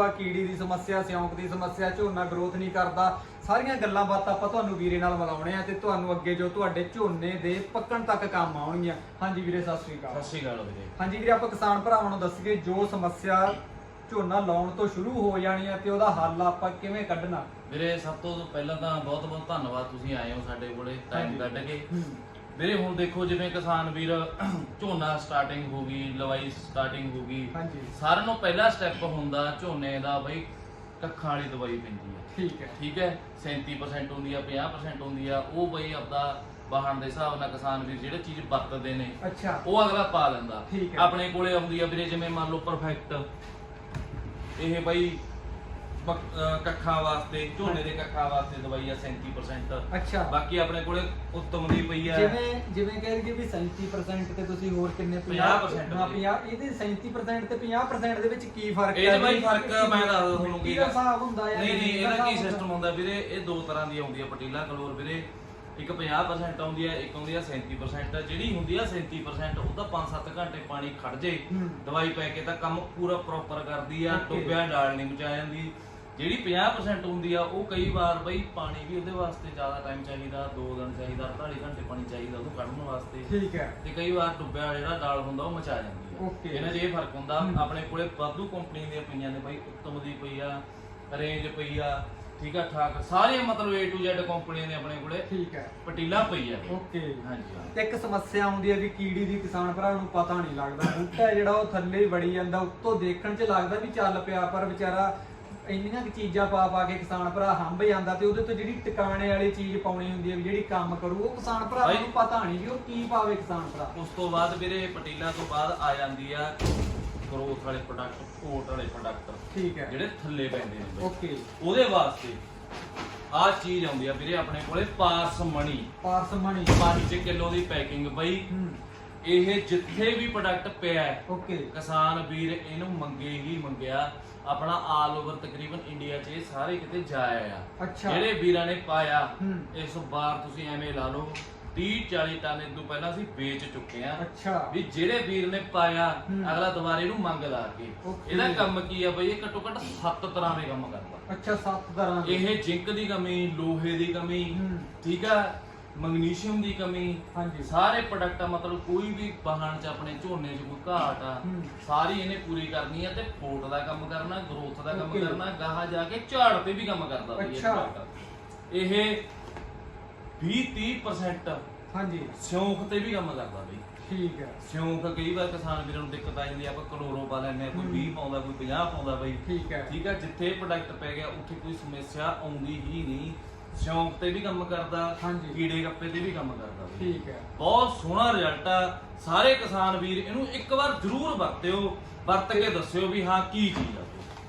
ਆ ਕੀੜੀ ਦੀ ਸਮੱਸਿਆ ਸਿਉਂਕ ਦੀ ਸਮੱਸਿਆ ਝੋਨਾ ਗਰੋਥ ਨਹੀਂ ਕਰਦਾ। ਸਾਰੀਆਂ ਗੱਲਾਂ ਬਾਤਾਂ ਆਪਾਂ ਤੁਹਾਨੂੰ ਵੀਰੇ ਨਾਲ ਮਿਲਾਉਣੇ ਆ ਤੇ ਤੁਹਾਨੂੰ ਅੱਗੇ ਜੋ ਤੁਹਾਡੇ ਝੋਨੇ ਦੇ ਪੱਕਣ ਤੱਕ ਕੰਮ ਆਉਣਗੀਆਂ। ਹਾਂਜੀ ਵੀਰੇ ਸਤਿ ਸ੍ਰੀ ਅਕਾਲ। ਸਤਿ ਸ਼੍ਰੀ ਅਕਾਲ ਵੀਰੇ। ਹਾਂਜੀ ਵੀਰੇ ਆਪਾਂ ਕਿਸਾਨ ਭਰਾਵਾਂ ਨੂੰ ਦੱਸੀਏ ਜੋ ਸਮੱਸਿਆ ਝੋਨਾ ਲਾਉਣ ਤੋਂ ਸ਼ੁਰੂ ਹੋ ਜਾਣੀ ਆ ਤੇ ਉਹਦਾ ਹੱਲ ਆਪਾਂ ਕਿਵੇਂ ਕੱਢਣਾ? ਵੀਰੇ ਸਭ ਤੋਂ ਪਹਿਲਾਂ ਤਾਂ ਬਹੁਤ ਬਹੁਤ ਧੰਨਵਾਦ ਤੁਸੀਂ ਆਏ ਹੋ ਸਾਡੇ ਕੋਲੇ ਟਾਈਮ। ਕੱਢ ਕੇ। ਵੀਰੇ ਹੁਣ ਦੇਖੋ ਜਿਵੇਂ ਕਿਸਾਨ ਵੀਰ ਝੋਨਾ ਸਟਾਰਟਿੰਗ ਹੋ ਗਈ ਲਵਾਈ ਸਟਾਰਟਿੰਗ ਹੋ ਗਈ ਹਾਂਜੀ। ਸਾਰਿਆਂ ਨੂੰ ਪਹਿਲਾ ਸਟੈਪ ਹੁੰਦਾ ਝੋਨੇ ਦਾ ਬਈ ਕੱਖਾਂ ਵਾਲੀ ਦਵਾਈ ਪੈਂਦੀ ਹੈ ਠੀਕ ਹੈ। ਠੀਕ ਹੈ? 37% ਹੁੰਦੀ ਆ 50% ਹੁੰਦੀ ਆ ਉਹ ਬਈ ਆਪਦਾ ਵਾਹਣ ਦੇ ਹਿਸਾਬ ਨਾਲ ਕਿਸਾਨ ਵੀਰ ਜਿਹੜੇ ਚੀਜ਼ ਵਰਤਦੇ ਨੇ ਅੱਛਾ। ਉਹ ਅਗਲਾ ਪਾ ਲੈਂਦਾ। ਠੀਕ ਹੈ। ਆਪਣੇ ਕੋਲੇ ਆਉਂਦੀ ਆ ਵੀਰੇ ਜਿਵੇਂ ਮੰਨ ਲਓ ਪਰਫੈਕਟ ਇਹ ਬਈ ਬਕ- ਅਹ ਕੱਖਾਂ ਵਾਸਤੇ ਝੋਨੇ ਦੇ ਕੱਖਾਂ ਵਾਸਤੇ ਦਵਾਈ ਆ 37% ਅੱਛਾ। ਬਾਕੀ ਆਪਣੇ ਕੋਲੇ ਉੱਤਮ ਦੀ ਪਈ ਆ। ਜਿਵੇਂ ਜਿਵੇਂ ਕਹਿ ਲਈਏ ਵੀ 37% ਤੇ ਤੁਸੀਂ ਹੋਰ ਕਿੰਨੇ 50% ਹਾਂ 50 ਇਹਦੇ 37% ਤੇ 50% ਦੇ ਵਿੱਚ ਕੀ ਫ਼ਰਕ ਇਹ ਹੈ ਚ ਬਾਈ ਫ਼ਰਕ ਮੈਂ ਦੱਸਦਾ ਤੁਹਾਨੂੰ ਕੀ ਮਿੱਟੀ ਦਾ ਹਿਸਾਬ ਹੁੰਦਾ ਹੈ ਨਹੀਂ ਨਹੀਂ ਦਾ ਇਹਦਾ ਕੀ ਹਿਸਾਬ ਸਿਸਟਮ ਹੁੰਦਾ ਵੀਰੇ? ਇਹ ਦੋ ਤਰ੍ਹਾਂ ਦੀ ਆਉਂਦੀ ਆ ਪਟੀਲਾ ਕਲੋਰ ਵੀਰੇ। ਇੱਕ 50% ਆਉਂਦੀ ਆ ਇੱਕ ਆਉਂਦੀ ਆ 37% ਜਿਹੜੀ ਹੁੰਦੀ ਆ 37% ਉਹਦਾ 5-7 ਘੰਟੇ ਪਾਣੀ ਖੜ ਜੇ। ਹੂੰ। ਦਵਾਈ ਪੈ ਕੇ ਤਾਂ ਕੰਮ ਪੂਰਾ ਪ੍ਰੋਪਰ ਕਰਦੀ ਆ Okay. ਡੁੱਬਿਆ ਡਾਲ ਨਹੀਂ ਮਚਾ ਜਾਂਦੀ। ਜਿਹੜੀ 50% ਹੁੰਦੀ ਆ ਉਹ ਕਈ ਵਾਰ ਬਈ ਪਾਣੀ ਵੀ ਉਹਦੇ ਵਾਸਤੇ ਜ਼ਿਆਦਾ ਟਾਈਮ ਚਾਹੀਦਾ 2 ਦਿਨ ਚਾਹੀਦਾ 48 ਘੰਟੇ ਪਾਣੀ ਚਾਹੀਦਾ ਉਹਨੂੰ ਕੱਢਣ ਵਾਸਤੇ। ਠੀਕ ਹੈ। ਤੇ ਕਈ ਵਾਰ ਡੁੱਬਿਆ ਜਿਹੜਾ ਡਾਲ ਹੁੰਦਾ ਉਹ ਮਚਾ ਜਾਂਦੀ Okay. ਇਹਨਾਂ 'ਚ ਇਹ ਫ਼ਰਕ ਹੁੰਦਾ। ਆਪਣੇ ਕੋਲੇ ਵਾਧੂ ਕੰਪਨੀ ਦੀਆਂ ਪਈਆਂ ਨੇ ਬਾਈ ਉੱਤਮ ਦੀ ਪਈ ਆ ਰੇਂਜ ਪਈ ਆ ਠੀਕ ਆ ਠਾਕ ਸਾਰੇ ਮਤਲਬ A to Z ਕੰਪਨੀਆਂ ਦੇ ਆਪਣੇ ਕੋਲੇ। ਠੀਕ ਹੈ। ਪਟੀਲਾ ਪਈ ਆ। ਓਕੇ। ਹਾਂਜੀ। ਤੇ ਇੱਕ ਸਮੱਸਿਆ ਆਉਂਦੀ ਹੈ ਵੀ ਕੀੜੀ ਦੀ ਕਿਸਾਨ ਭਰਾ ਨੂੰ ਪਤਾ ਨਹੀਂ ਲੱਗਦਾ। ਬੂਟਾ ਜਿਹੜਾ ਉਹ ਥੱਲੇ ਹੀ ਵੜੀ ਜਾਂਦਾ ਉੱਤੋਂ ਦੇਖਣ 'ਚ ਲੱਗਦਾ ਵੀ ਚੱਲ ਪਿਆ ਪਰ ਵਿਚਾਰਾ ਇੰਨੀਆਂ ਕੁ ਚੀਜ਼ਾਂ ਪਾ ਪਾ ਕੇ ਕਿਸਾਨ ਭਰਾ ਹੰਭ ਜਾਂਦਾ ਤੇ ਉਹਦੇ ਤੋਂ ਜਿਹੜੀ ਟਿਕਾਣੇ ਵਾਲੀ ਚੀਜ਼ ਪਾਉਣੀ ਹੁੰਦੀ ਹੈ ਵੀ ਜਿਹੜੀ ਕੰਮ ਕਰੂ ਉਹ ਕਿਸਾਨ ਭਰਾ ਨੂੰ ਪਤਾ ਨਹੀਂ ਵੀ ਉਹ ਕੀ ਪਾਵੇ ਕਿਸਾਨ ਭਰਾ। ਉਸ ਤੋਂ ਬਾਅਦ ਵੀਰੇ ਪਟੀਲਾ ਤੋਂ ਬਾਅਦ ਆ ਜਾਂਦੀ ਆ ਗਰੋਥ ਵਾਲੇ ਪ੍ਰੋਡਕਟ ਕੋਟ ਵਾਲੇ ਪ੍ਰੋਡਕਟ ਠੀਕ ਹੈ। ਜਿਹੜੇ ਥੱਲੇ ਪੈਂਦੇ ਨੇ ਓਕੇ ਉਹਦੇ ਵਾਸਤੇ ਆਹ ਚੀਜ਼ ਆਉਂਦੀ ਆ ਵੀਰੇ ਆਪਣੇ ਕੋਲੇ ਪਾਰਸ ਮਣੀ ਪਾਰਸ ਮਣੀ 5 ਕਿਲੋ ਦੀ ਪੈਕਿੰਗ ਬਈ। ਇਹ ਜਿੱਥੇ ਵੀ ਪ੍ਰੋਡਕਟ ਪਿਆ ਓਕੇ ਕਿਸਾਨ ਵੀਰ ਇਹਨੂੰ ਮੰਗੇ ਹੀ ਮੰਗਿਆ। ਆਪਣਾ ਆਲ ਓਵਰ ਤਕਰੀਬਨ ਇੰਡੀਆ 'ਚ ਇਹ ਸਾਰੇ ਕਿਤੇ ਜਾਇਆ ਆ। ਅੱਛਾ। ਜਿਹੜੇ ਵੀਰਾਂ ਨੇ ਪਾਇਆ ਹੂੰ। ਇਸ ਵਾਰ ਤੁਸੀਂ ਐਵੇਂ ਲਾ ਲਓ 30 40 ਟਨ ਇਸ ਤੋਂ ਪਹਿਲਾਂ ਅਸੀਂ ਵੇਚ ਚੁੱਕੇ ਆ। ਅੱਛਾ। ਵੀ ਜਿਹੜੇ ਵੀਰ ਨੇ ਪਾਇਆ ਹੂੰ। ਅਗਲਾ ਦੁਬਾਰੇ ਇਹਨੂੰ ਮੰਗ ਲਾ ਕੇ। Okay. ਇਹਦਾ ਕੰਮ ਕੀ ਆ ਬਈ? ਇਹ ਘੱਟੋ ਘੱਟ 7 ਤਰ੍ਹਾਂ ਦੇ ਕੰਮ ਕਰਦਾ। ਅੱਛਾ ਸੱਤ ਤਰ੍ਹਾਂ ਦੇ। ਇਹ ਜ਼ਿੰਕ ਦੀ ਕਮੀ ਲੋਹੇ ਦੀ ਕਮੀ ਹੂੰ। ਠੀਕ ਆ? ਮੈਗਨੀਸ਼ੀਅਮ ਦੀ ਕਮੀ ਹਾਂਜੀ ਸਾਰੇ ਪ੍ਰੋਡਕਟ ਮਤਲਬ ਕੋਈ ਵੀ ਵਾਹਣ ਚ ਆਪਣੇ ਝੋਨੇ 'ਚ ਕੋਈ ਘਾਟ ਆ ਹੂੰ। ਸਾਰੀ ਇਹਨੇ ਪੂਰੀ ਕਰਨੀ ਆ ਤੇ ਫੋਟ ਦਾ ਕੰਮ ਕਰਨਾ ਗਰੋਥ ਦਾ ਕੰਮ Okay. ਕਰਨਾ ਗਾਹਾਂ ਜਾ ਕੇ ਝਾੜ ਤੇ ਵੀ ਕੰਮ ਕਰਦਾ ਬਈ ਇਹ ਅੱਛਾ। product। ਇਹ 20 30% ਹਾਂਜੀ ਸਿਉਂਖ ਤੇ ਵੀ ਕੰਮ ਕਰਦਾ ਬਈ ਠੀਕ ਹੈ ਸਿਉਂਖ ਕਈ ਵਾਰ ਕਿਸਾਨ ਵੀਰਾਂ ਨੂੰ ਦਿੱਕਤ ਆ ਜਾਂਦੀ ਆ ਆਪਾਂ ਕਲੋਰੋ ਪਾ ਲੈਂਦੇ ਆ ਕੋਈ ਹੂੰ। 20 ਪਾਉਂਦਾ ਕੋਈ 50 ਪਾਉਂਦਾ ਬਈ ਠੀਕ ਹੈ ਠੀਕ ਆ ਜਿੱਥੇ ਪ੍ਰੋਡਕਟ ਪੈ ਗਿਆ ਉੱਥੇ ਕੋਈ ਸਮੱਸਿਆ ਆਉਂਦੀ ਹੀ ਨਹੀਂ ਸਿਉਂਖ ਤੇ ਵੀ ਕੰਮ ਕਰਦਾ ਹਾਂਜੀ। ਕੀੜੇ ਗੱਪੇ ਤੇ ਵੀ ਕੰਮ ਕਰਦਾ। ਬਈ ਠੀਕ ਹੈ। ਬਹੁਤ ਸੋਹਣਾ ਰਿਜ਼ਲਟ ਆ। ਸਾਰੇ ਕਿਸਾਨ ਵੀਰ ਇਹਨੂੰ ਇੱਕ ਵਾਰ ਜ਼ਰੂਰ ਵਰਤਿਓ ਵਰਤ ਕੇ ਦੱਸਿਓ ਵੀ ਹਾਂ ਕੀ ਚੀਜ਼ ਆ।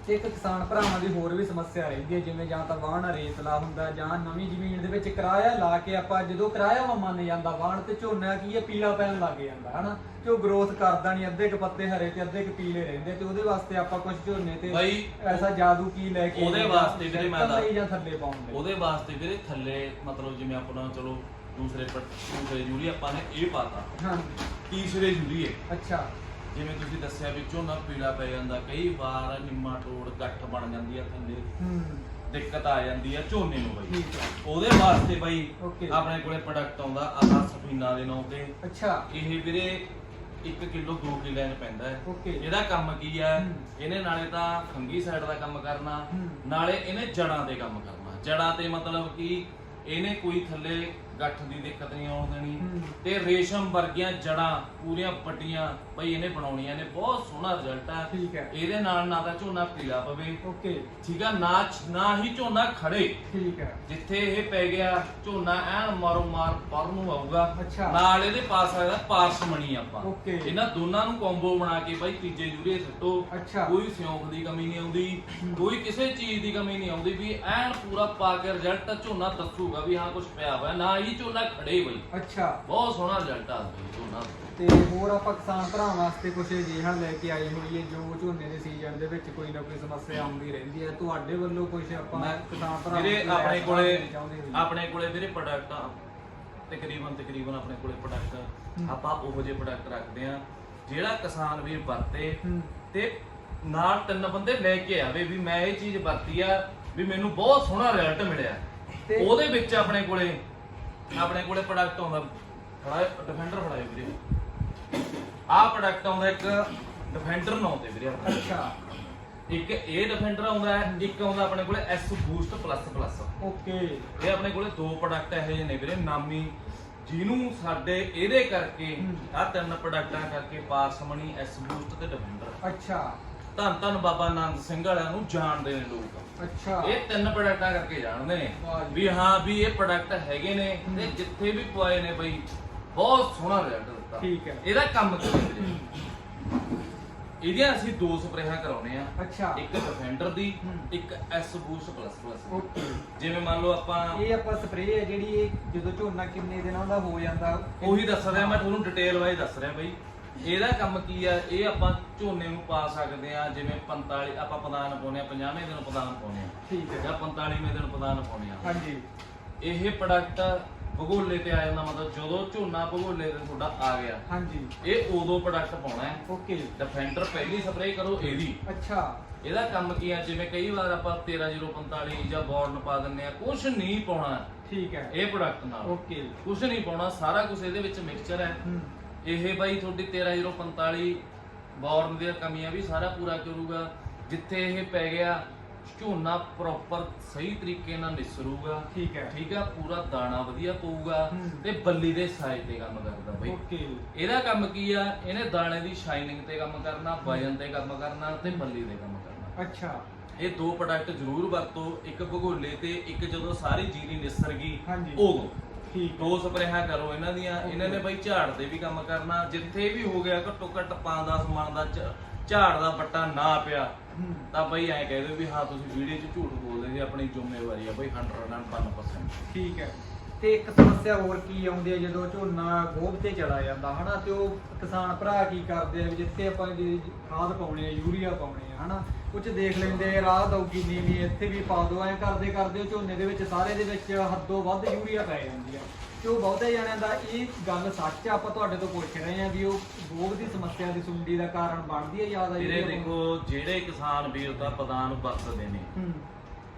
ਇੱਕ ਕਿਸਾਨ ਭਰਾਵਾਂ ਦੀ ਹੋਰ ਵੀ ਸਮੱਸਿਆ ਰਹਿੰਦੀ ਹੈ ਜਿਵੇਂ ਜਾਂ ਤਾਂ ਵਾਹਣ ਰੇਤਲਾ ਹੁੰਦਾ ਜਾਂ ਨਵੀਂ ਜ਼ਮੀਨ ਦੇ ਵਿੱਚ ਕਿਰਾਇਆ ਲਾ ਕੇ ਆਪਾਂ ਜਦੋਂ ਕਿਰਾਇਆ ਵਾ ਮੰਨ ਜਾਂਦਾ ਵਾਹਣ ਤੇ ਝੋਨਾ ਕੀ ਹੈ ਪੀਲਾ ਪੈਣ ਲੱਗ ਜਾਂਦਾ ਹਨਾ? ਤੇ ਉਹ ਗਰੋਥ ਕਰਦਾ ਨਹੀਂ ਅੱਧੇ ਕ ਪੱਤੇ ਹਰੇ ਤੇ ਅੱਧੇ ਕ ਪੀਲੇ ਰਹਿੰਦੇ ਤੇ ਉਹਦੇ ਵਾਸਤੇ ਆਪਾਂ ਕੁਝ ਝੋਨੇ ਤੇ ਬਾਈ, ਐਸਾ ਜਾਦੂ ਕੀ ਲੈ ਕੇ ਉਹਦੇ ਵਾਸਤੇ ਵੀਰੇ ਮੈਂ ਦੱਸ- ਜਾਂ ਥੱਲੇ ਲਈ? ਉਹਦੇ ਵਾਸਤੇ ਵੀਰੇ ਥੱਲੇ ਮਤਲਬ ਜਿਵੇਂ ਆਪਣਾ ਚਲੋ ਦੂਸਰੇ ਪਟ- ਦੂਸਰੇ ਆਪਾਂ ਨੇ ਇਹ ਪਾਤਾ। ਹਾਂ। ਤੀਸਰੇ ਜੂਰੀਏ ਅੱਛਾ। ਜਿਵੇਂ ਤੁਸੀਂ ਦੱਸਿਆ ਵੀ ਝੋਨਾ ਪੀਲਾ ਪੈ ਜਾਂਦਾ ਕਈ ਵਾਰ ਨਿੰਮਾ ਟੋੜ ਗੱਠ ਬਣ ਜਾਂਦੀ ਆ ਥੱਲੇ। ਹੂੰ। ਦਿੱਕਤ ਆ ਜਾਂਦੀ ਆ ਝੋਨੇ ਨੂੰ ਬਾਈ। ਠੀਕ ਹੈ ਉਹਦੇ ਵਾਸਤੇ ਬਾਈ Okay. ਆਪਣੇ ਕੋਲੇ ਪ੍ਰੋਡਕਟ ਆਉਂਦਾ ਆਹ ਸਫੀਨਾ ਦੇ ਨਾਂ ਤੇ। ਅੱਛਾ। ਇਹ ਵੀਰੇ 1 ਕਿਲੋ 2 ਕਿਲੋ ਚ ਪੈਂਦਾ ਹੈ। Okay. ਇਹਦਾ ਕੰਮ ਕੀ ਹੈ ਹੂੰ। ਇਹਨੇ ਨਾਲੇ ਤਾਂ ਫੰਗੀ ਸਾਈਡ ਦਾ ਕੰਮ ਕਰਨਾ ਹੂੰ। ਨਾਲੇ ਇਹਨੇ ਜੜਾਂ ਤੇ ਕੰਮ ਕਰਨਾ। ਜੜਾਂ ਤੇ ਮਤਲਬ ਕਿ ਇਹਨੇ ਕੋਈ ਥੱਲੇ ਗੱਠ ਦੀ ਦਿੱਕਤ ਨਹੀਂ ਆਉਣ ਦੇਣੀ। ਤੇ ਰੇਸ਼ਮ ਵਰਗੀਆਂ ਜੜਾਂ ਪੂਰੀਆਂ ਵੱਡੀਆਂ ਬਈ ਇਹਨੇ ਬਣਾਉਣੀਆਂ ਨੇ ਬਹੁਤ ਸੋਹਣਾ ਰਿਜ਼ਲਟ ਹੈ ਠੀਕ ਹੈ। ਇਹਦੇ ਨਾਲ ਨਾ ਤਾਂ ਝੋਨਾ ਪੀਲਾ ਪਵੇ। ਓਕੇ। ਠੀਕ ਆ ਨਾ ਨਾ ਹੀ ਝੋਨਾ ਖੜੇ। ਠੀਕ ਹੈ। ਜਿੱਥੇ ਇਹ ਪੈ ਗਿਆ ਝੋਨਾ ਐਨ ਮਾਰੋ ਮਾਰ ਪਰ ਨੂੰ ਆਊਗਾ। ਅੱਛਾ। ਨਾਲ ਇਹਦੇ ਪਾਸ ਆਇਆ ਪਾਰਸਮਣੀ ਆਪਾਂ। Okay. ਇਹਨਾਂ ਦੋਨਾਂ ਨੂੰ ਕੰਬੋ ਬਣਾ ਕੇ ਬਾਈ ਤੀਜੇ ਜੂਰੇ ਸੱਟੋ। ਅੱਛਾ। ਕੋਈ ਸਿਉਂਕ ਦੀ ਕਮੀ ਨਹੀਂ ਆਉਂਦੀ। ਕੋਈ ਕਿਸੇ ਚੀਜ਼ ਦੀ ਕਮੀ ਨਹੀਂ ਆਉਂਦੀ ਵੀ ਐਨ ਪੂਰਾ ਪਾ ਕੇ ਰਿਜ਼ਲਟ ਝੋਨਾ ਦੱਸੂਗਾ ਵੀ ਹਾਂ ਕੁਝ ਪਿਆ ਹੋਇਆ। ਨਾ ਹੀ ਝੋਨਾ ਖੜੇ ਬਈ ਅੱਛਾ ਬਹੁਤ ਸੋਹਣਾ ਰਿਜ਼ਲਟ ਆ ਬਈ ਝੋਨਾ। ਤੇ ਹੋਰ ਆਪਾਂ ਕਿਸਾਨ ਭਰਾਵਾਂ ਵਾਸਤੇ ਕੁਝ ਅਜਿਹਾ ਲੈ ਕੇ ਆਏ ਹੋਈਏ ਜੋ ਝੋਨੇ ਦੇ ਸੀਜ਼ਨ ਦੇ ਵਿੱਚ ਕੋਈ ਨਾ ਕੋਈ ਸਮੱਸਿਆ ਆਉਂਦੀ ਰਹਿੰਦੀ ਹੈ ਤੁਹਾਡੇ ਵੱਲੋਂ ਕੁਝ ਆਪਾਂ ਮੈਂ ਕਿਸਾਨ ਭਰਾਵਾਂ ਵੀਰੇ ਨੂੰ ਆਪਣੇ ਕੋਲੇ ਚਾਹੁੰਦੇ। ਆਪਣੇ ਕੋਲੇ ਵੀਰੇ ਪ੍ਰੋਡਕਟ ਤਕਰੀਬਨ ਤਕਰੀਬਨ ਆਪਣੇ ਕੋਲੇ ਪ੍ਰੋਡਕਟ ਹੂੰ। ਆਪਾਂ ਉਹੋ ਜਿਹੇ ਪ੍ਰੋਡਕਟ ਰੱਖਦੇ ਆ ਜਿਹੜਾ ਕਿਸਾਨ ਵੀਰ ਵਰਤੇ ਹੂੰ। ਤੇ ਨਾਲ ਤਿੰਨ ਬੰਦੇ ਲੈ ਕੇ ਆਵੇ ਵੀ ਮੈਂ ਇਹ ਚੀਜ਼ ਵਰਤੀ ਆ ਵੀ ਮੈਨੂੰ ਬਹੁਤ ਸੋਹਣਾ ਰਿਜ਼ਲਟ ਮਿਲਿਆ ਤੇ- ਉਹਦੇ ਵਿੱਚ ਆਪਣੇ ਕੋਲੇ ਆਪਣੇ ਕੋਲੇ ਪ੍ਰੋਡਕਟ ਆਉਂਦਾ। ਫੜਾ ਡਿਫੈਂਡਰ ਫੜਾਏ ਵੀਰੇ। ਆਹ ਪ੍ਰੋਡਕਟ ਆਉਂਦਾ ਇੱਕ ਡਿਫੈਂਡਰ ਨਾਂ ਤੇ ਵੀਰੇ ਆਪਣੇ। ਅੱਛਾ। ਇੱਕ ਇਹ ਡਿਫੈਂਡਰ ਆਉਂਦਾ ਹੈ ਇੱਕ ਆਉਂਦਾ ਆਪਣੇ ਕੋਲੇ S boost plus plus okay. ਇਹ ਆਪਣੇ ਕੋਲੇ ਦੋ ਪ੍ਰੋਡਕਟ ਇਹੋ ਜਿਹੇ ਨੇ ਵੀਰੇ ਨਾਮੀ। ਜਿਹਨੂੰ ਸਾਡੇ ਇਹਦੇ ਕਰਕੇ ਹਮ। ਆ ਤਿੰਨ ਪ੍ਰੋਡਕਟਾਂ ਕਰਕੇ ਪਾਸਮਣੀ ਐਸ ਬੂਸਟ ਤੇ ਡਿਫੈਂਡਰ ਅੱਛਾ। ਧੰਨ ਧੰਨ ਬਾਬਾ ਆਨੰਦ ਸਿੰਘ ਵਾਲਿਆਂ ਨੂੰ ਜਾਣਦੇ ਨੇ ਲੋਕ ਅੱਛਾ ਇਹ ਤਿੰਨ ਪ੍ਰੋਡਕਟਾਂ ਕਰਕੇ ਜਾਣਦੇ ਨੇ ਵਾਹ ਜੀ। ਵੀ ਹਾਂ ਵੀ ਇਹ ਪ੍ਰੋਡਕਟ ਹੈਗੇ ਨੇ। ਤੇ ਜਿੱਥੇ ਵੀ ਪਵਾਏ ਨੇ ਬਈ ਬਹੁਤ ਸੋਹਣਾ ਰਿਜ਼ਲਟ ਦਿੱਤਾ ਠੀਕ ਹੈ। ਇਹਦਾ ਕੰਮ ਕੀ ਹੈ ਵੀਰੇ? ਇਹਦੀਆਂ ਅਸੀਂ ਦੋ ਸਪਰੇਹਾਂ ਕਰਾਉਨੇ ਆ ਅੱਛਾ ਇੱਕ ਡਿਫੈਂਡਰ ਦੀ। ਇੱਕ S boost plus plus okay ਜਿਵੇਂ ਮੰਨ ਲਓ ਆਪਾਂ ਇਹ ਆਪਾਂ ਸਪਰੇਅ ਹੈ ਜਿਹੜੀ ਇਹ ਜਦੋਂ ਝੋਨਾ ਕਿੰਨੇ ਦਿਨਾਂ ਦਾ ਹੋ ਜਾਂਦਾ ਉਹੀ ਦੱਸ ਰਿਹਾ ਮੈਂ ਤੁਹਾਨੂੰ ਡਿਟੇਲ ਵਾਈਜ਼ ਦੱਸ ਰਿਹਾ ਬਈ ਇਹਦਾ ਕੰਮ ਕੀ ਆ? ਇਹ ਆਪਾਂ ਝੋਨੇ ਨੂੰ ਪਾ ਸਕਦੇ ਆ ਜਿਵੇਂ 45 ਆਪਾਂ ਪਦਾਨ ਪਾਉਨੇ ਆ 50ਵੇਂ ਦਿਨ ਪਦਾਨ ਪਾਉਨੇ ਆ। ਠੀਕ ਹੈ। ਜਾਂ 45ਵੇਂ ਦਿਨ ਪਦਾਨ ਪਾਉਨੇ ਆ। ਹਾਂਜੀ। ਇਹ ਪ੍ਰੋਡਕਟ ਭਗੋਲੇ ਤੇ ਆ ਜਾਂਦਾ ਮਤਲਬ ਜਦੋਂ ਝੋਨਾ ਭਗੋਲੇ ਤੇ ਤੁਹਾਡਾ ਆ ਗਿਆ। ਹਾਂਜੀ। ਇਹ ਉਦੋਂ ਪ੍ਰੋਡਕਟ ਪਾਉਣਾ ਹੈ। ਓਕੇ। ਡਿਫੈਂਡਰ ਪਹਿਲੀ ਸਪਰੇਅ ਕਰੋ ਇਹਦੀ ਅੱਛਾ। ਇਹਦਾ ਕੰਮ ਕੀ ਆ? ਜਿਵੇਂ ਕਈ ਵਾਰ ਆਪਾਂ 13045 ਜਾਂ ਬੋਰਨ ਪਾ ਦਿੰਨੇ ਆ ਕੁਝ ਨਹੀਂ ਪਾਉਣਾ। ਠੀਕ ਹੈ। ਇਹ ਪ੍ਰੋਡਕਟ ਨਾਲ। ਓਕੇ। ਕੁਝ ਨਹੀਂ ਪਾਉਣਾ ਸਾਰਾ ਕੁਝ ਇਹਦੇ ਵਿੱਚ ਮਿਕਸਚਰ ਹੈ। ਹੂੰ। ਇਹ ਬਾਈ ਤੁਹਾਡੀ 13045 ਬੋਰਨ ਦੀਆਂ ਕਮੀਆਂ ਵੀ ਸਾਰਾ ਪੂਰਾ ਕਰੂਗਾ ਜਿੱਥੇ ਇਹ ਪੈ ਗਿਆ ਝੋਨਾ ਪ੍ਰੋਪਰ ਸਹੀ ਤਰੀਕੇ ਨਾਲ ਨਿਸਰੂਗਾ। ਠੀਕ ਹੈ। ਠੀਕ ਆ ਪੂਰਾ ਦਾਣਾ ਵਧੀਆ ਪਊਗਾ। ਤੇ ਬੱਲੀ ਦੇ ਸਾਈਜ਼ ਤੇ ਕੰਮ ਕਰਦਾ ਬਾਈ। ਓਕੇ। ਇਹਦਾ ਕੰਮ ਕੀ ਆ? ਇਹਨੇ ਦਾਣੇ ਦੀ ਸ਼ਾਈਨਿੰਗ ਤੇ ਕੰਮ ਕਰਨਾ ਵਜਨ ਤੇ ਕੰਮ ਕਰਨਾ ਤੇ ਬੱਲੀ ਤੇ ਕੰਮ ਕਰਨਾ। ਅੱਛਾ। ਇਹ ਦੋ ਪ੍ਰੋਡਕਟ ਜ਼ਰੂਰ ਵਰਤੋ ਇੱਕ ਭਗੋਲੇ ਤੇ ਇੱਕ ਜਦੋਂ ਸਾਰੀ ਜੀਰੀ ਨਿਸਰ ਗਈ। ਉਦੋਂ ਠੀਕ। ਦੋ ਸਪਰੇਹਾਂ ਕਰੋ ਇਹਨਾਂ ਦੀਆਂ। ਇਹਨਾਂ ਨੇ ਬਾਈ ਝਾੜ ਦੇ ਵੀ ਕੰਮ ਕਰਨਾ। ਜਿੱਥੇ ਵੀ ਹੋ ਗਿਆ ਘੱਟੋ ਘੱਟ 5-10 ਮਣ ਦਾ ਝ- ਝਾੜ ਦਾ ਪੱਟਾ ਨਾ ਪਿਆ। ਹੂੰ। ਤਾਂ ਬਾਈ ਐਂ ਕਹਿ ਦਿਓ ਵੀ ਹਾਂ ਤੁਸੀਂ ਵੀਡੀਓ 'ਚ ਝੂਠ ਬੋਲਦੇ ਜੀ ਆਪਣੀ ਜ਼ਿੰਮੇਵਾਰੀ ਆ ਬਾਈ 101% ਠੀਕ ਹੈ। ਤੇ ਇੱਕ ਸਮੱਸਿਆ ਹੋਰ ਕੀ ਆਉਂਦੀ ਹੈ ਜਦੋਂ ਝੋਨਾ ਗੋਭ ਤੇ ਚਲਾ ਜਾਂਦਾ ਹਨਾ? ਤੇ ਉਹ ਕਿਸਾਨ ਭਰਾ ਕੀ ਕਰਦੇ ਆ ਵੀ ਜਿੱਥੇ ਆਪਾਂ ਜੀ ਖਾਦ ਪਾਉਣੇ ਆ ਯੂਰੀਆ ਪਾਉਣੇ ਆ ਹਨਾ? ਕੁਝ ਦੇਖ ਲੈਂਦੇ ਆ, ਰਾਹ ਦਊਗੀ ਨੀਵੀਂ ਇੱਥੇ ਵੀ ਪਾ ਦੋ ਐ ਕਰਦੇ ਕਰਦੇ ਝੋਨੇ ਦੇ ਵਿੱਚ ਸਾਰੇ ਦੇ ਵਿੱਚ ਹੱਦੋਂ ਵੱਧ ਯੂਰੀਆ ਪੈ ਜਾਂਦੀ ਆ ਤੇ ਉਹ ਬਹੁਤੇ ਜਣਿਆਂ ਦਾ ਇਹ ਗੱਲ ਸੱਚ ਆ ਆਪਾਂ ਤੁਹਾਡੇ ਤੋਂ ਪੁੱਛ ਰਹੇ ਆ ਵੀ ਉਹ ਗੋਭ ਦੀ ਸਮੱਸਿਆ ਦੀ ਸੁੰਡੀ ਦਾ ਕਾਰਨ ਬਣਦੀ ਹੈ ਵੀਰੇ ਯੂਰੀਆ ਪਾਉਣ? ਦੇਖੋ ਜਿਹੜੇ ਕਿਸਾਨ ਵੀਰ ਤਾਂ ਪਦਾਨ ਵਰਤਦੇ ਨੇ। ਹੂੰ।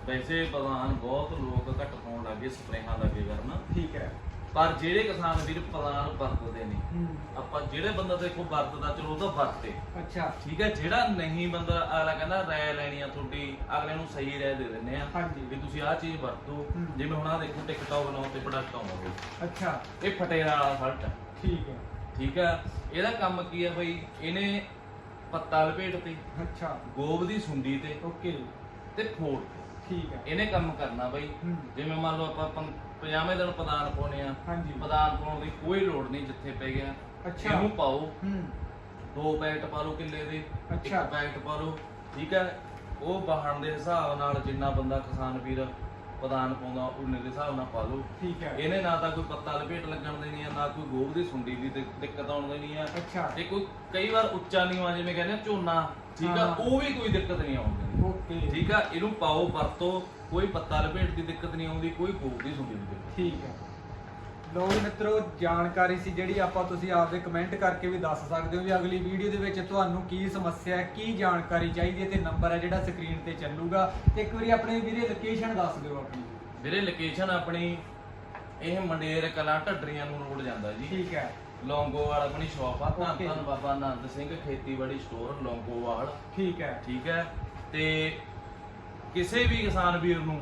ਵੈਸੇ ਪਦਾਨ ਬਹੁਤ ਲੋਕ ਘੱਟ ਲੱਗੇ ਸਪਰੇਹਾਂ ਲੱਗੇ ਕਰਨ। ਠੀਕ ਹੈ। ਪਰ ਜਿਹੜੇ ਕਿਸਾਨ ਵੀਰ ਪਦਾਨ ਵਰਤਦੇ ਨੇ ਹੂੰ। ਆਪਾਂ ਜਿਹੜੇ ਬੰਦਾ ਦੇਖੋ ਵਰਤਦਾ ਚਲੋ ਉਹਦਾ ਵਰਤੇ। ਅੱਛਾ। ਠੀਕ ਹੈ ਜਿਹੜਾ ਨਹੀਂ ਬੰਦਾ ਅਗਲਾ ਕਹਿੰਦਾ ਰਾਇ ਲੈਣੀ ਆ ਤੁਹਾਡੀ ਅਗਲੇ ਨੂੰ ਸਹੀ ਰਾਇ ਦੇ ਦਿੰਦੇ ਆ ਹਾਂਜੀ। ਵੀ ਤੁਸੀਂ ਆਹ ਚੀਜ਼ ਵਰਤੋ। ਹੂੰ। ਜਿਵੇਂ ਹੁਣ ਆ ਦੇਖੋ ਟਿਕਟੌਕ ਲਾਉਣ ਤੇ ਪ੍ਰੋਡਕਟ ਆਉਂਦਾ ਹੋਵੇ ਅੱਛਾ। ਇਹ ਫਟੇਰਾ ਵਾਲਾ ਹੈ ਠੀਕ ਹੈ। ਠੀਕ ਹੈ ਇਹਦਾ ਕੰਮ ਕੀ ਹੈ ਬਈ? ਇਹਨੇ ਪੱਤਾ ਲਪੇਟ ਤੇ ਅੱਛਾ। ਗੋਬ ਦੀ ਸੁੰਡੀ ਤੇ ਓਕੇ। ਤੇ ਫੋੜ ਤੇ ਠੀਕ ਹੈ। ਇਹਨੇ ਕੰਮ ਕਰਨਾ ਬਈ। ਹੂੰ। ਜਿਵੇਂ ਮੰਨ ਲਓ ਆਪਾਂ ਪੰ- ਪੰਜਾਵੇਂ ਦਿਨ ਪਦਾਨ ਪਾਉਣੇ ਆ ਹਾਂਜੀ। ਪਦਾਨ ਪਾਉਣ ਦੀ ਕੋਈ ਲੋੜ ਨਹੀਂ ਜਿੱਥੇ ਪੈ ਗਿਆ। ਅੱਛਾ। ਇਹਨੂੰ ਪਾਓ। ਹੂੰ। ਦੋ ਪੈਕਟ ਪਾ ਲਓ ਕਿੱਲੇ ਦੇ। ਇੱਕ ਅੱਛਾ। ਪੈਕਟ ਪਾ ਲਓ। ਠੀਕ ਹੈ? ਉਹ ਬਾਹਣ ਦੇ ਹਿਸਾਬ ਨਾਲ ਜਿੰਨਾ ਬੰਦਾ ਕਿਸਾਨ ਵੀਰ ਪਦਾਨ ਪਾਉਂਦਾ ਉਹਨੇ ਦੇ ਹਿਸਾਬ ਨਾਲ ਪਾ ਲਓ। ਠੀਕ ਹੈ। ਇਹਨੇ ਨਾ ਤਾਂ ਕੋਈ ਪੱਤਾ ਲਪੇਟ ਲੱਗਣ ਦੇਣੀ ਆ ਨਾ ਕੋਈ ਗੋਭ ਦੀ ਸੁੰਡੀ ਦੀ ਦਿੱਕ- ਦਿੱਕਤ ਆਉਣ ਦੇਣੀ ਆ। ਅੱਛਾ। ਤੇ ਕੋਈ ਕਈ ਵਾਰ ਉੱਚਾ ਨੀਵਾਂ ਜਿਵੇਂ ਕਹਿੰਦੇ ਆ ਝੋਨਾ। ਠੀਕ ਆ? ਹਾਂ। ਉਹ ਵੀ ਕੋਈ ਦਿੱਕਤ ਨਹੀਂ ਓਕੇ ਠੀਕ ਆ ਇਹਨੂੰ ਪਾਓ ਵਰਤੋ ਕੋਈ ਪੱਤਾ ਲਪੇਟ ਦੀ ਦਿੱਕਤ ਨਹੀਂ ਆਉਂਦੀ ਕੋਈ ਗੋਭ ਦੀ ਦੀ ਦਿੱਕਤ ਠੀਕ ਹੈ ਲੋ ਵੀ ਮਿੱਤਰੋ ਜਾਣਕਾਰੀ ਸੀ ਜਿਹੜੀ ਆਪਾਂ ਤੁਸੀਂ ਆਪਦੇ ਕਮੈਂਟ ਕਰਕੇ ਵੀ ਦੱਸ ਸਕਦੇ ਹੋ ਵੀ ਅਗਲੀ ਵੀਡੀਓ ਦੇ ਵਿੱਚ ਤੁਹਾਨੂੰ ਕੀ ਸਮੱਸਿਆ ਹੈ ਕੀ ਜਾਣਕਾਰੀ ਚਾਹੀਦੀ ਹੈ ਤੇ ਨੰਬਰ ਹੈ ਜਿਹੜਾ ਸਕਰੀਨ ਤੇ ਚੱਲੂਗਾ। ਤੇ ਇੱਕ ਵਾਰੀ ਆਪਣੇ ਵੀਰੇ ਲੋਕੇਸ਼ਨ ਦੱਸ ਦਿਓ ਆਪਣੀ। ਵੀਰੇ ਲੋਕੇਸ਼ਨ ਆਪਣੀ ਇਹ ਮੰਡੇਰ ਕਲਾਂ ਢੱਡਰੀਆਂ ਨੂੰ ਰੋਡ ਜਾਂਦਾ ਜੀ। ਠੀਕ ਹੈ। ਲੌਂਗੋਵਾਲ ਆਪਣੀ ਸ਼ਾਪ ਆ ਧੰਨ. ਧੰਨ ਬਾਬਾ ਆਨੰਦ ਸਿੰਘ ਖੇਤੀਬਾੜੀ ਸਟੋਰ ਲੌਂਗੋਵਾਲ। ਠੀਕ ਹੈ। ਠੀਕ ਹੈ। ਤੇ ਕਿਸੇ ਵੀ ਕਿਸਾਨ ਵੀਰ ਨੂੰ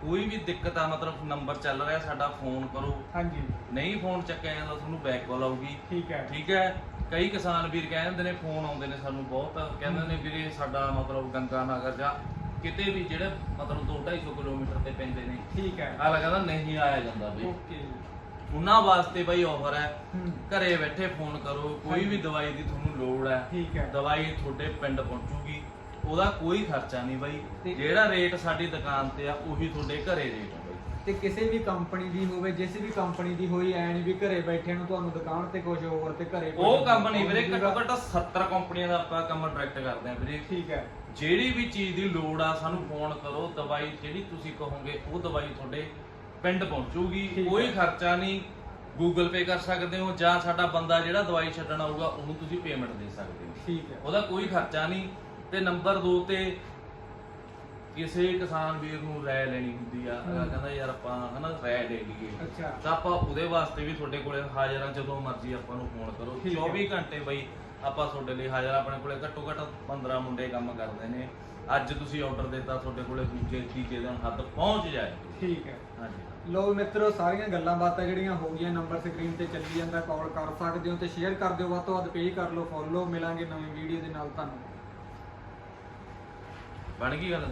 ਕੋਈ ਵੀ ਦਿੱਕਤ ਆ ਮਤਲਬ ਨੰਬਰ ਚੱਲ ਰਿਹਾ ਸਾਡਾ ਫੋਨ ਕਰੋ। ਹਾਂਜੀ। ਨਹੀਂ ਫੋਨ ਚੱਕਿਆ ਜਾਂਦਾ ਤੁਹਾਨੂੰ ਬੈਕ ਕਾਲ ਆਊਗੀ। ਠੀਕ ਹੈ। ਠੀਕ ਹੈ? ਕਈ ਕਿਸਾਨ ਵੀਰ ਕਹਿੰਦੇ ਨੇ ਫੋਨ ਆਉਂਦੇ ਨੇ ਸਾਨੂੰ ਬਹੁਤ। ਕਹਿੰਦੇ ਨੇ ਵੀਰੇ ਸਾਡਾ ਮਤਲਬ ਗੰਗਾ ਨਗਰ ਜਾਂ ਕਿਤੇ ਵੀ ਜਿਹੜੇ ਮਤਲਬ 2-250 ਕਿਲੋਮੀਟਰ ਤੇ ਪੈਂਦੇ ਨੇ ਠੀਕ ਹੈ। ਅਗਲਾ ਕਹਿੰਦਾ ਨਹੀਂ ਆਇਆ ਜਾਂਦਾ ਬਈ। ਓਕੇ ਉਹਨਾਂ ਵਾਸਤੇ ਬਈ ਆਫਰ ਹੈ ਹੂੰ। ਘਰੇ ਬੈਠੇ ਫੋਨ ਕਰੋ ਕੋਈ ਵੀ ਦਵਾਈ ਦੀ ਤੁਹਾਨੂੰ ਲੋੜ ਹੈ ਠੀਕ ਹੈ। ਦਵਾਈ ਤੁਹਾਡੇ ਪਿੰਡ ਪਹੁੰਚੂਗੀ। ਉਹਦਾ ਕੋਈ ਖਰਚਾ ਨਹੀਂ ਬਾਈ। ਤੇ- ਜਿਹੜਾ ਰੇਟ ਸਾਡੀ ਦੁਕਾਨ ਤੇ ਆ ਉਹੀ ਤੁਹਾਡੇ ਘਰੇ ਰੇਟ ਆ ਬਾਈ। ਤੇ ਕਿਸੇ ਵੀ ਕੰਪਨੀ ਦੀ ਹੋਵੇ ਜਿਸ ਵੀ ਕੰਪਨੀ ਦੀ ਹੋਈ ਐ ਵੀ ਘਰੇ ਬੈਠੇ ਨੂੰ ਤੁਹਾਨੂੰ ਦੁਕਾਨ ਤੇ ਕੁਝ ਹੋਰ ਤੇ ਘਰੇ ਉਹ ਕੰਪਨੀ ਵੀਰੇ ਘੱਟੋ ਘੱਟ 70 ਕੰਪਨੀਆਂ ਦਾ ਆਪਾਂ ਕੰਮ ਡਾਇਰੈਕਟ ਕਰਦੇ ਆ ਵੀਰੇ। ਠੀਕ ਹੈ। ਜਿਹੜੀ ਵੀ ਚੀਜ਼ ਦੀ ਲੋੜ ਆ ਸਾਨੂੰ ਫੋਨ ਕਰੋ ਦਵਾਈ ਜਿਹੜੀ ਤੁਸੀਂ ਕਹੋਗੇ ਉਹ ਦਵਾਈ ਤੁਹਾਡੇ ਪਿੰਡ ਪਹੁੰਚੂਗੀ। ਠੀਕ ਕੋਈ ਹੈ। ਖਰਚਾ ਨਹੀਂ ਗੂਗਲ ਪੇ ਕਰ ਸਕਦੇ ਹੋ ਜਾਂ ਸਾਡਾ ਬੰਦਾ ਜਿਹੜਾ ਦਵਾਈ ਛੱਡਣ ਆਊਗਾ ਉਹਨੂੰ ਤੁਸੀਂ ਪੇਮੈਂਟ ਦੇ ਸਕਦੇ ਹੋ। ਠੀਕ ਹੈ। ਉਹਦਾ ਕੋਈ ਖਰਚਾ ਨਹੀਂ। ਤੇ ਨੰਬਰ 2 ਤੇ ਕਿਸੇ ਕਿਸਾਨ ਵੀਰ ਨੂੰ ਰਾਏ ਲੈਣੀ ਹੁੰਦੀ ਆ। ਅਗਲਾ ਕਹਿੰਦਾ ਯਾਰ ਆਪਾਂ ਹਨਾ ਰਾਏ ਲੈ ਲਈਏ। ਅੱਛਾ। ਤਾਂ ਆਪਾਂ ਉਹਦੇ ਵਾਸਤੇ ਵੀ ਤੁਹਾਡੇ ਕੋਲੇ ਹਾਜ਼ਰ ਆ ਜਦੋਂ ਮਰਜ਼ੀ ਆਪਾਂ ਨੂੰ ਫੋਨ ਕਰੋ। ਠੀਕ ਹੈ। 24 ਘੰਟੇ ਬਈ ਆਪਾਂ ਤੁਹਾਡੇ ਲਈ ਹਾਜ਼ਰ ਆ। ਆਪਣੇ ਕੋਲੇ ਘੱਟੋ ਘੱਟ 15 ਮੁੰਡੇ ਕੰਮ ਕਰਦੇ ਨੇ। ਅੱਜ ਤੁਸੀਂ ਆਰਡਰ ਦਿੱਤਾ ਤੁਹਾਡੇ ਕੋਲੇ ਦੂਜੇ ਤੀਜੇ ਦਿਨ ਹੱਦ ਪਹੁੰਚ ਜਾਏ। ਠੀਕ ਹੈ। ਹਾਂਜੀ। ਲੋ ਮਿੱਤਰੋ ਸਾਰੀਆਂ ਗੱਲਾਂ ਬਾਤਾਂ ਜਿਹੜੀਆਂ ਹੋ ਗਈਆਂ ਨੰਬਰ ਸਕਰੀਨ ਤੇ ਚੱਲੀ ਜਾਂਦਾ ਕਾਲ ਕਰ ਸਕਦੇ ਹੋ ਤੇ ਸ਼ੇਅਰ ਕਰ ਦਿਓ। ਵੱਧ ਤੋਂ ਵੱਧ ਪੇਜ ਕਰ ਲਓ ਫੋਲੋ ਮਿਲਾਂਗੇ ਨਵੀਂ ਵੀਡੀਓ ਦੇ ਨਾਲ ਤੁਹਾਨੂੰ। ਬਣ ਗਈ ਗੱਲ